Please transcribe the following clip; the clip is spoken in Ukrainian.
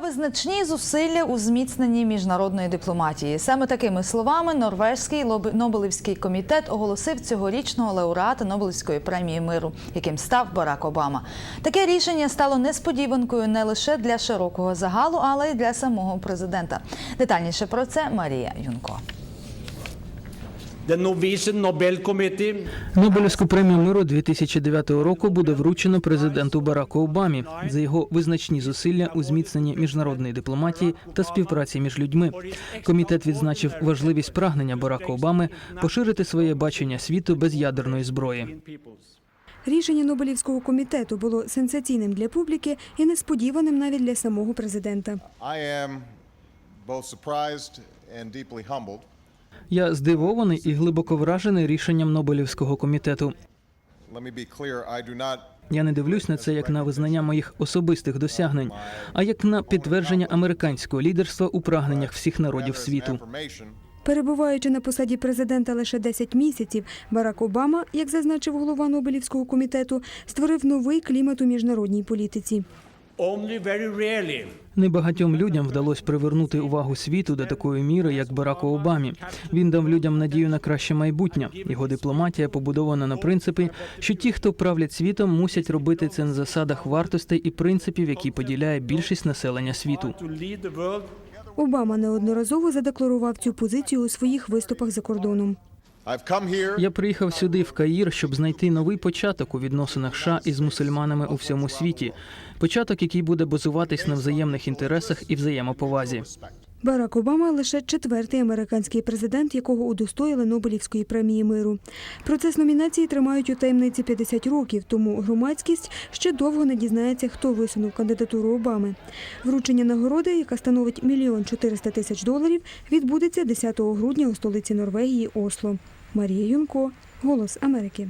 Визначні зусилля у зміцненні міжнародної дипломатії. Саме такими словами Норвезький Лоб- Нобелівський комітет оголосив цьогорічного лауреата Нобелівської премії миру, яким став Барак Обама. Таке рішення стало несподіванкою не лише для широкого загалу, але й для самого президента. Детальніше про це Марія Юнко. Нобелівську премію миру 2009 року буде вручено президенту Бараку Обамі за його визначні зусилля у зміцненні міжнародної дипломатії та співпраці між людьми. Комітет відзначив важливість прагнення Барака Обами поширити своє бачення світу без ядерної зброї. Рішення Нобелівського комітету було сенсаційним для публіки і несподіваним навіть для самого президента. I am both surprised and deeply humbled. Я здивований і глибоко вражений рішенням Нобелівського комітету. Я не дивлюсь на це як на визнання моїх особистих досягнень, а як на підтвердження американського лідерства у прагненнях всіх народів світу. Перебуваючи на посаді президента лише 10 місяців, Барак Обама, як зазначив голова Нобелівського комітету, створив новий клімат у міжнародній політиці. Небагатьом людям вдалося привернути увагу світу до такої міри, як Бараку Обамі. Він дав людям надію на краще майбутнє. Його дипломатія побудована на принципі, що ті, хто правлять світом, мусять робити це на засадах вартостей і принципів, які поділяє більшість населення світу. Обама неодноразово задекларував цю позицію у своїх виступах за кордоном. Я приїхав сюди в Каїр, щоб знайти новий початок у відносинах США із мусульманами у всьому світі. Початок, який буде базуватись на взаємних інтересах і взаємоповазі. Барак Обама лише четвертий американський президент, якого удостоїли Нобелівської премії миру. Процес номінації тримають у таємниці 50 років, тому громадськість ще довго не дізнається, хто висунув кандидатуру Обами. Вручення нагороди, яка становить мільйон 400 тисяч доларів, відбудеться 10 грудня у столиці Норвегії Осло. Марія Юнко, Голос Америки.